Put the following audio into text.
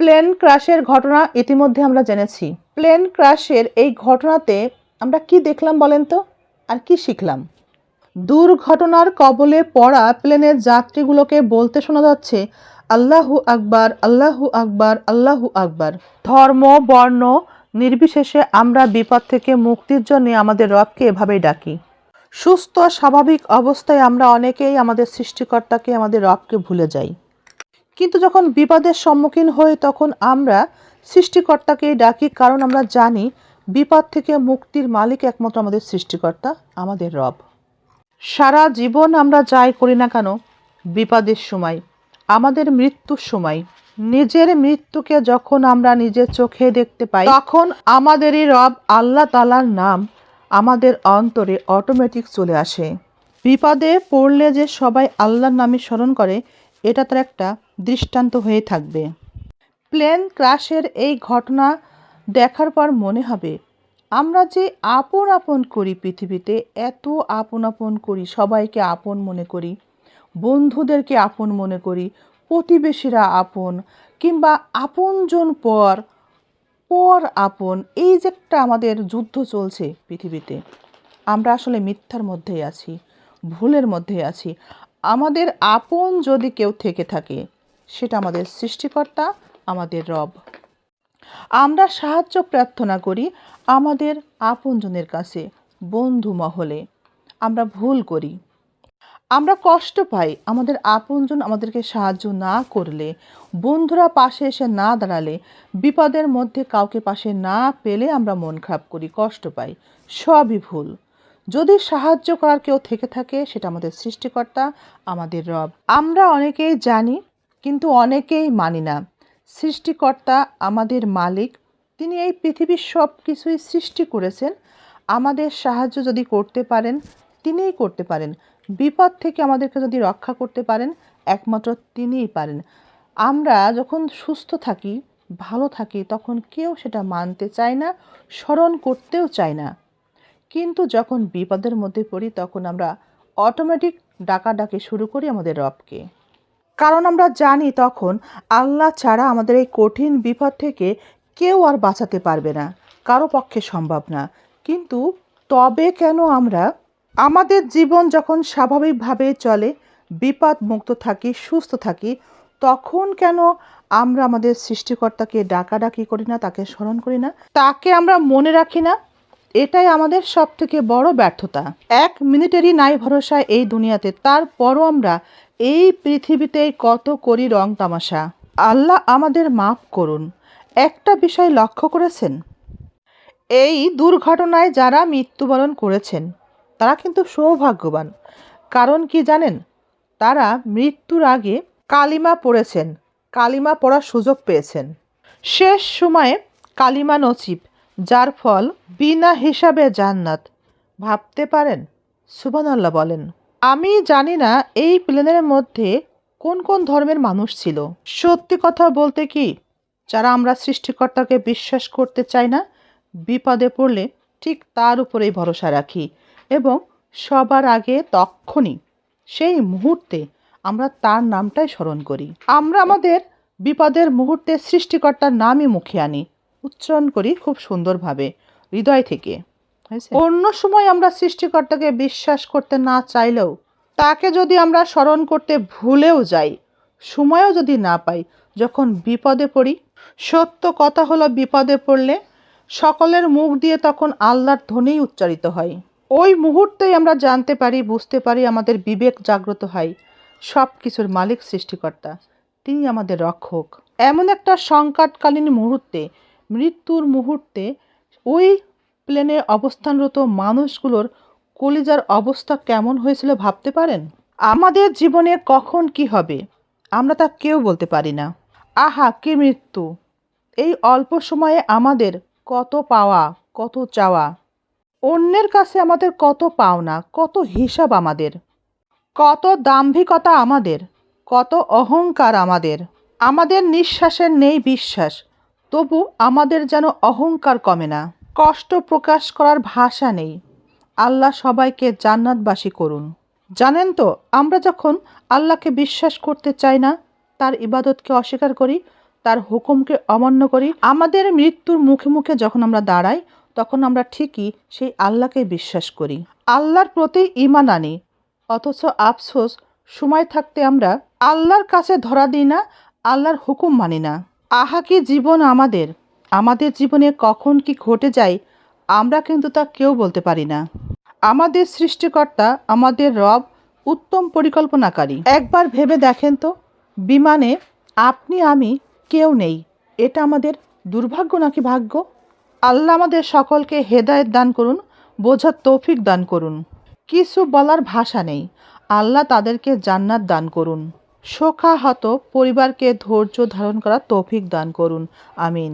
Plane ক্রাশের ঘটনা ইতিমধ্যে আমরা জেনেছি। প্লেন ক্রাশের এই ঘটনাতে আমরা কি দেখলাম বলেন তো? আর কি শিখলাম? দুর্ঘটনার কবলে পড়া প্লেনের যাত্রীগুলোকে বলতে শোনা যাচ্ছে, আল্লাহু আকবার আল্লাহু আকবার আল্লাহু আকবার। ধর্ম, বর্ণ, নির্বিশেষে আমরা বিপদ থেকে মুক্তির জন্য আমাদের রবকে এভাবেই ডাকি। সুস্থ, স্বাভাবিক অবস্থায় আমরা অনেকেই আমাদের সৃষ্টিকর্তাকে আমাদের রবকে ভুলে যাই। কিন্তু যখন বিপদের সম্মুখীন হই, তখন আমরা সৃষ্টিকর্তাকেই ডাকি, কারণ আমরা জানি বিপদ থেকে মুক্তির মালিক একমাত্র আমাদের সৃষ্টিকর্তা, আমাদের রব। সারা জীবন আমরা যাই করি না কেন? বিপদের সময়, আমাদের মৃত্যুর সময়। নিজের মৃত্যুকে যখন আমরা নিজের চোখে দেখতে পাই, তখন আমাদেরই রব আল্লাহ তালার নাম আমাদের অন্তরে অটোমেটিক চলে আসে। বিপদে পড়লে যে সবাই আল্লাহর নামে স্মরণ করে, এটা তার একটা দৃষ্টান্ত হয়ে থাকবে। প্লেন ক্রাশের এই ঘটনা দেখার পর মনে হবে, আমরা যে আপন আপন করি পৃথিবীতে, এত আপন আপন করি, সবাইকে আপন মনে করি, বন্ধুদেরকে আপন মনে করি, প্রতিবেশীরা আপন, কিংবা আপনজন পর পর আপন, এই যে একটা আমাদের যুদ্ধ চলছে পৃথিবীতে, আমরা আসলে মিথ্যার মধ্যেই আছি, ভুলের মধ্যেই আছি। আমাদের আপন যদি কেউ থেকে থাকে সেটা আমাদের সৃষ্টিকর্তা, আমাদের রব। আমরা সাহায্য প্রার্থনা করি আমাদের আপনজনের কাছে, বন্ধু মহলে। আমরা ভুল করি। আমরা কষ্ট পাই আমাদের আপনজন আমাদেরকে সাহায্য না করলে, বন্ধুরা পাশে এসে না দাঁড়ালে, বিপদের মধ্যে কাউকে পাশে না পেলে আমরা মন খারাপ করি, কষ্ট পাই। সবই ভুল। যদি সাহায্য করার কেউ থেকে থাকে, সেটা আমাদের সৃষ্টিকর্তা, আমাদের রব। আমরা অনেকেই জানি কিন্তু অনেকেই মানি না। সৃষ্টিকর্তা, আমাদের মালিক, তিনি এই পৃথিবীর সব কিছুই সৃষ্টি করেছেন। আমাদের সাহায্য যদি করতে পারেন, তিনিই করতে পারেন। বিপদ থেকে আমাদেরকে যদি রক্ষা করতে পারেন, একমাত্র তিনিই পারেন। আমরা যখন সুস্থ থাকি, ভালো থাকি, তখন কেউ সেটা মানতে চায় না, স্মরণ করতেও চায় না। কিন্তু যখন বিপদের মধ্যে পড়ি, তখন আমরা অটোমেটিক ডাকাডাকি শুরু করি আমাদের রবকে। কারণ আমরা জানি তখন আল্লাহ ছাড়া আমাদের এই কঠিন বিপদ থেকে কেউ আর বাঁচাতে পারবে না, কারও পক্ষে সম্ভব না। কিন্তু তবে কেন আমরা? আমাদের জীবন যখন স্বাভাবিকভাবে চলে, বিপদ মুক্ত থাকি, সুস্থ থাকি, তখন কেন আমরা আমাদের সৃষ্টিকর্তাকে ডাকাডাকি করি না, তাকে স্মরণ করি না? তাকে আমরা মনে রাখি না? এটাই আমাদের সব থেকে বড় ব্যর্থতা। এক মিনিটেরই নাই ভরসা এই দুনিয়াতে, তারপরও আমরা এই পৃথিবীতে কত করি রং তামাশা। আল্লাহ আমাদের মাফ করুন। একটা বিষয় লক্ষ্য করেছেন? এই দুর্ঘটনায় যারা মৃত্যুবরণ করেছেন, তারা কিন্তু সৌভাগ্যবান। কারণ কি জানেন? তারা মৃত্যুর আগে কালিমা পড়েছেন, কালিমা পড়ার সুযোগ পেয়েছেন। শেষ সময়ে কালিমা নচিব যার ফল বিনা হিসাবে জান্নাত। ভাবতে পারেন? সুবান বলেন। আমি জানি না এই প্লেনের মধ্যে কোন কোন ধর্মের মানুষ ছিল। সত্যি কথা বলতে কি, যারা আমরা সৃষ্টিকর্তাকে বিশ্বাস করতে চাই না, বিপদে পড়লে ঠিক তার উপরেই ভরসা রাখি এবং সবার আগে তখনই সেই মুহূর্তে আমরা তার নামটাই স্মরণ করি। আমরা আমাদের বিপদের মুহূর্তে সৃষ্টিকর্তার নামই মুখে আনি। উচ্চারণ করি খুব সুন্দরভাবে হৃদয় থেকে। অন্য সময় আমরা সৃষ্টিকর্তাকে বিশ্বাস করতে না চাইলেও তাকে যদি আমরা স্মরণ করতে ভুলেও যাই সময়ও যদি না পাই যখন বিপদে পড়ি সত্য কথা হলো বিপদে পড়লে সকলের মুখ দিয়ে তখন আল্লাহর ধ্বনিই উচ্চারিত হয়। ওই মুহূর্তেই আমরা জানতে পারি বুঝতে পারি আমাদের বিবেক জাগ্রত হয় সব কিছুর মালিক সৃষ্টিকর্তা তিনি আমাদের রক্ষক। এমন একটা সংকটকালীন মুহূর্তে মৃত্যুর মুহূর্তে ওই প্লেনে অবস্থানরত মানুষগুলোর কলিজার অবস্থা কেমন হয়েছিল ভাবতে পারেন? আমাদের জীবনে কখন কি হবে? আমরা তা কেউ বলতে পারি না। আহা, কি মৃত্যু! এই অল্প সময়ে আমাদের কত পাওয়া, কত চাওয়া? অন্যের কাছে আমাদের কত পাওনা, কত হিসাব আমাদের? কত দাম্ভিকতা আমাদের? কত অহংকার আমাদের? আমাদের নিঃশ্বাসের নেই বিশ্বাস। তবু আমাদের যেন অহংকার কমে না। কষ্ট প্রকাশ করার ভাষা নেই। আল্লাহ সবাইকে জান্নাতবাসী করুন। জানেন তো, আমরা যখন আল্লাহকে বিশ্বাস করতে চাই না, তার ইবাদতকে অস্বীকার করি, তার হুকুমকে অমান্য করি, আমাদের মৃত্যুর মুখে মুখে যখন আমরা দাঁড়াই, তখন আমরা ঠিকই সেই আল্লাহকে বিশ্বাস করি। আল্লাহর প্রতি ইমান আনি, অথচ আফসোস, সময় থাকতে আমরা আল্লাহর কাছে ধরা দিই না, আল্লাহর হুকুম মানি না। আহা কি জীবন আমাদের? আমাদের জীবনে কখন কি ঘটে যায়, আমরা কিন্তু তা কেউ বলতে পারি না। আমাদের সৃষ্টিকর্তা, আমাদের রব উত্তম পরিকল্পনাকারী। একবার ভেবে দেখেন তো, বিমানে আপনি, আমি কেউ নেই। এটা আমাদের দুর্ভাগ্য নাকি ভাগ্য? আল্লাহ আমাদের সকলকে হেদায়েত দান করুন, বোঝার তৌফিক দান করুন। কিছু বলার ভাষা নেই। আল্লাহ তাদেরকে জান্নাত দান করুন। শোকাহত পরিবারকে ধৈর্য ধারণ করার তৌফিক দান করুন। আমিন।